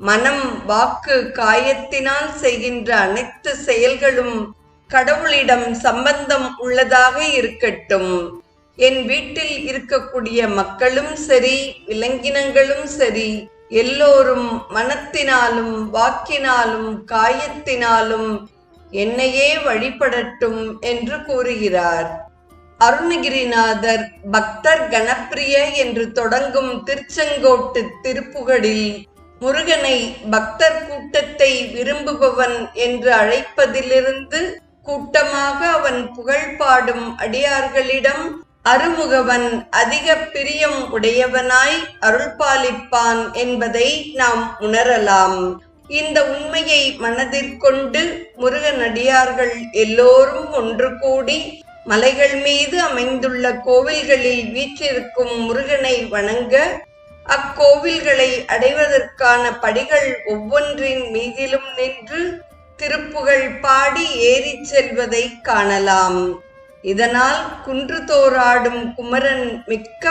மனம் வாக்கு காயத்தினால் செய்கின்ற அனைத்து செயல்களும் கடவுளிடம் சம்பந்தம் உள்ளதாக இருக்கட்டும். என் வீட்டில் இருக்கக்கூடிய மக்களும் சரி விலங்கினங்களும் சரி எல்லோரும் மனத்தினாலும் வாக்கினாலும் காயத்தினாலும் என்னையே வழிபடட்டும் என்று கூறுகிறார். அருணகிரிநாதர் பக்தர் கணப்பிரிய என்று தொடங்கும் திருச்செங்கோட்டு திருப்புகழில் முருகனை பக்தர் கூட்டத்தை விரும்புபவன் என்று அழைப்பதிலிருந்து கூட்டமாக அவன் புகழ் பாடும் அடியார்களிடம் அருமுகவன் அதிக பிரியம் உடையவனாய் அருள்பாலிப்பான் என்பதை நாம் உணரலாம். இந்த உண்மையை மனதிற்கொண்டு முருகனடியார்கள் எல்லோரும் ஒன்று கூடி மலைகள் மீது அமைந்துள்ள கோவில்களில் வீற்றிருக்கும் முருகனை வணங்க அக்கோவில்களை அடைவதற்கான படிகள் ஒவ்வொன்றின் மீதிலும் நின்று திருப்புகழ் பாடி ஏறிச் செல்வதை காணலாம். இதனால் குன்று தோறாடும் குமரன் மிக்க